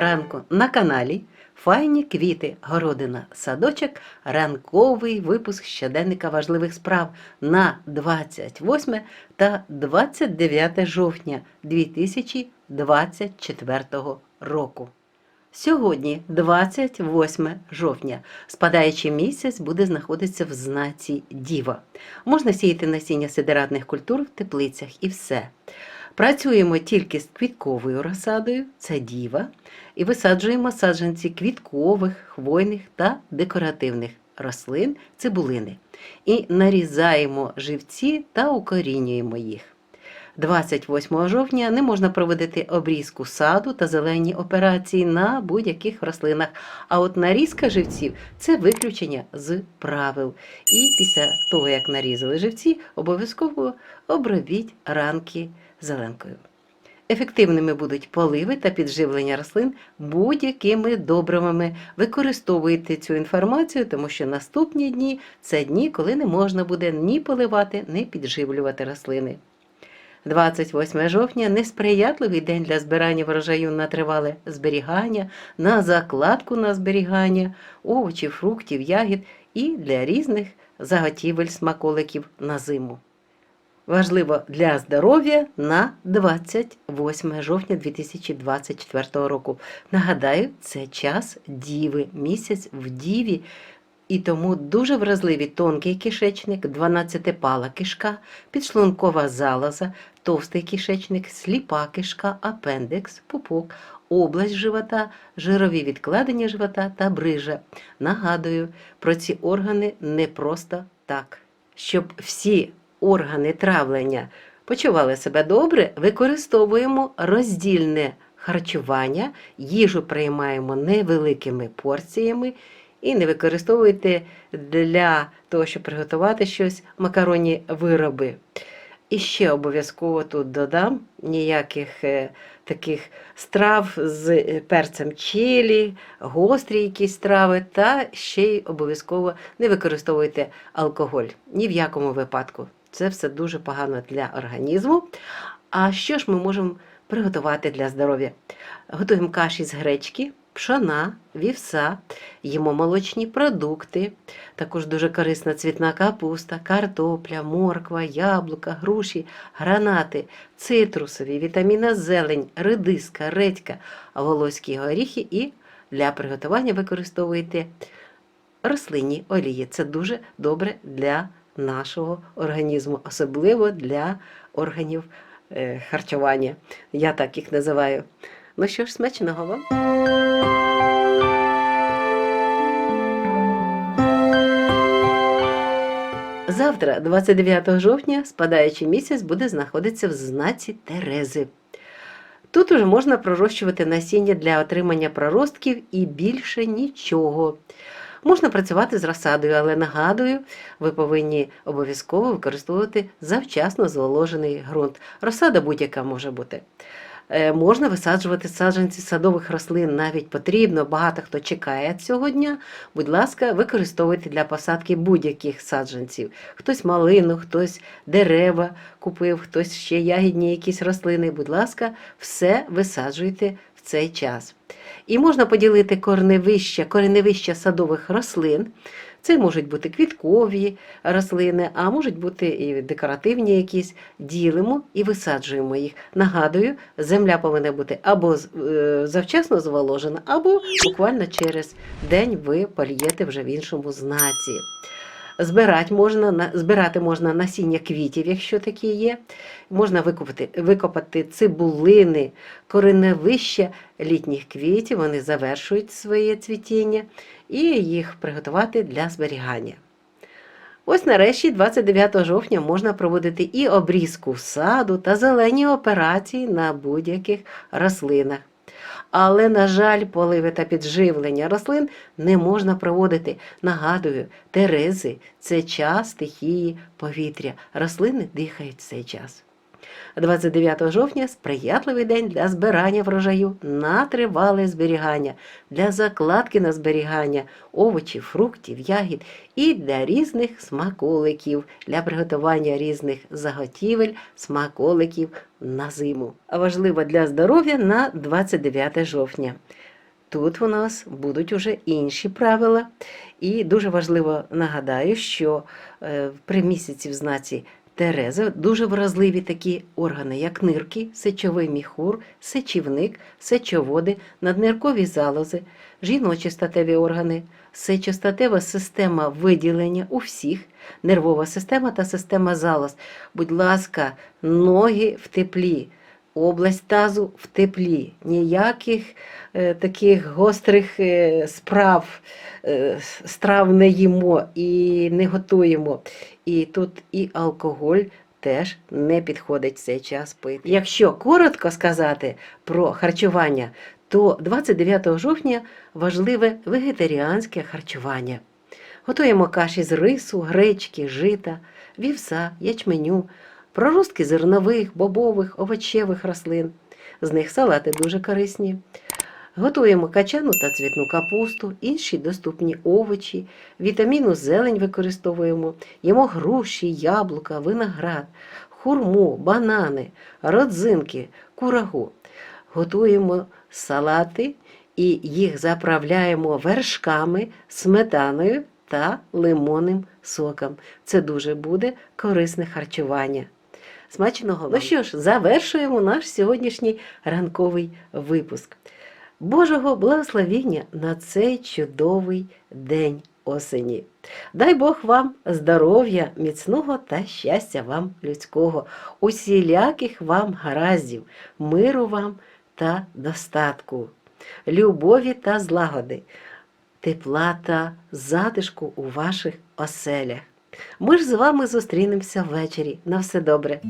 ранку на каналі Файні квіти, городина, садочок, ранковий випуск щоденника важливих справ на 28 та 29 жовтня 2024 року. Сьогодні, 28 жовтня, спадаючий місяць буде знаходитися в знаці Діва. Можна сіяти насіння сидератних культур в теплицях і все. Працюємо тільки з квітковою розсадою, це діва, і висаджуємо саджанці квіткових, хвойних та декоративних рослин, цибулини. І нарізаємо живці та укорінюємо їх. 28 жовтня не можна проводити обрізку саду та зелені операції на будь-яких рослинах. А от нарізка живців це виключення з правил. І після того, як нарізали живці, обов'язково обробіть ранки зеленкою. Ефективними будуть поливи та підживлення рослин будь-якими добривами. Використовуйте цю інформацію, тому що наступні дні це дні, коли не можна буде ні поливати, ні підживлювати рослини. 28 жовтня несприятливий день для збирання врожаю на тривале зберігання, на закладку на зберігання, овочів, фруктів, ягід і для різних заготівель смаколиків на зиму. Важливо для здоров'я на 28 жовтня 2024 року. Нагадаю, це час діви, місяць в діві. І тому дуже вразливі тонкий кишечник, 12-пала кишка, підшлункова залоза, товстий кишечник, сліпа кишка, апендекс, пупок, область живота, жирові відкладення живота та брижа. Нагадую, про ці органи не просто так. Щоб всі органи травлення почували себе добре, використовуємо роздільне харчування, їжу приймаємо невеликими порціями. І не використовуйте для того, щоб приготувати щось макаронні вироби. І ще обов'язково тут додам ніяких е, таких страв з е, перцем чилі, гострі якісь страви, та ще й обов'язково не використовуйте алкоголь. Ні в якому випадку. Це все дуже погано для організму. А що ж ми можемо приготувати для здоров'я? Готуємо каші з гречки, пшона, вівса, їмо молочні продукти, також дуже корисна цвітна капуста, картопля, морква, яблука, груші, гранати, цитрусові, вітаміна зелень, редиска, редька, волоські горіхи і для приготування використовуєте рослинні олії. Це дуже добре для нашого організму, особливо для органів е, харчування. Я так їх називаю. Ну що ж, смачного вам! Завтра, 29 жовтня, спадаючий місяць буде знаходитися в знаці Терези. Тут уже можна пророщувати насіння для отримання проростків і більше нічого. Можна працювати з розсадою, але нагадую, ви повинні обов'язково використовувати завчасно зволожений ґрунт. Розсада будь-яка може бути. Е, Можна висаджувати саджанці садових рослин, навіть потрібно, багато хто чекає цього дня. Будь ласка, використовуйте для посадки будь-яких саджанців. Хтось малину, хтось дерева купив, хтось ще ягідні якісь рослини. Будь ласка, все висаджуйте в цей час. І можна поділити корневища, кореневища садових рослин. Це можуть бути квіткові рослини, а можуть бути і декоративні якісь. Ділимо і висаджуємо їх. Нагадую, земля повинна бути або е, завчасно зволожена, або буквально через день ви полієте вже в іншому знаці. Збирати можна, збирати можна насіння квітів, якщо такі є. Можна викопати, викопати цибулини, кореневища літніх квітів, вони завершують своє цвітіння, і їх приготувати для зберігання. Ось нарешті, 29 жовтня, можна проводити і обрізку саду та зелені операції на будь-яких рослинах. Але, на жаль, поливи та підживлення рослин не можна проводити. Нагадую, терези це час стихії повітря. Рослини дихають цей час. 29 жовтня сприятливий день для збирання врожаю на тривале зберігання, для закладки на зберігання овочів, фруктів, ягід і для різних смаколиків, для приготування різних заготівель, смаколиків на зиму. А важливо для здоров'я на 29 жовтня. Тут у нас будуть уже інші правила. І дуже важливо нагадаю, що е, при місяці в знаці Терези дуже вразливі такі органи, як нирки, сечовий міхур, сечівник, сечоводи, надниркові залози, жіночі статеві органи, сечостатева система виділення у всіх, нервова система та система залоз. Будь ласка, ноги в теплі. Область тазу в теплі, ніяких е, таких гострих е, справ, е, страв не їмо і не готуємо. І тут і алкоголь теж не підходить в цей час пити. Якщо коротко сказати про харчування, то 29 жовтня важливе вегетаріанське харчування. Готуємо каші з рису, гречки, жита, вівса, ячменю, проростки зернових, бобових, овочевих рослин. З них салати дуже корисні. Готуємо качану та цвітну капусту, інші доступні овочі, вітаміну зелень використовуємо, їмо груші, яблука, виноград, хурму, банани, родзинки, курагу. Готуємо салати і їх заправляємо вершками, сметаною та лимонним соком. Це дуже буде корисне харчування. Смачного! Ну що ж, завершуємо наш сьогоднішній ранковий випуск. Божого благословіння на цей чудовий день осені. Дай Бог вам здоров'я, міцного та щастя вам людського, усіляких вам гараздів, миру вам та достатку, любові та злагоди, тепла та затишку у ваших оселях. Ми ж з вами зустрінемося ввечері. На все добре.